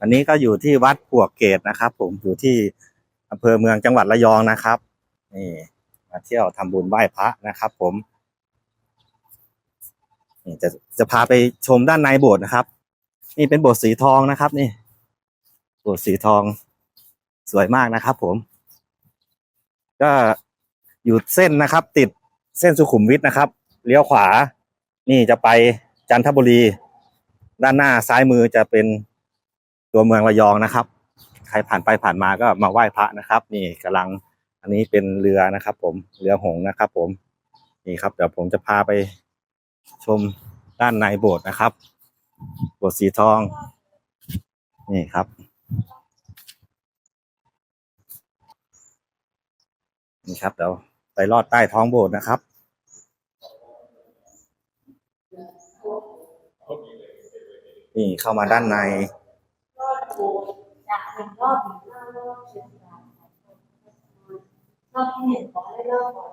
อันนี้ก็อยู่ที่วัดปวกเกตนะครับ ผมอยู่ที่อำเภอเมืองจังหวัดระยองนะครับนี่มาเที่ยวทำบุญไหว้พระนะครับ ผมนี่จะจะพาไปชมด้านในโบสถ์นะครับ นี่เป็นโบสถ์สีทองนะครับ นี่ โบสถ์สีทองสวยมากนะครับ ผม ก็อยู่เส้นนะครับ ติดเส้นสุขุมวิทนะครับ เลี้ยวขวา นี่จะไป จันทบุรี ด้านหน้าซ้ายมือจะเป็นตัวเมืองระยองนะครับ ใครผ่านไปผ่านมาก็มาไหว้พระนะครับ นี่กำลังอันนี้เป็นเรือนะครับ ผมเรือหงนะครับ ผมนี่ครับเดี๋ยวผมจะพาไปชมด้านในโบสถ์นะครับ โบสถ์สีทอง นี่ครับ นี่ครับเดี๋ยวไปลอดใต้ท้องโบสถ์นะครับ นี่เข้ามาด้านในรอดโบสถ์จะเป็นรอบหนึ่งห้เชียงรายรอบอก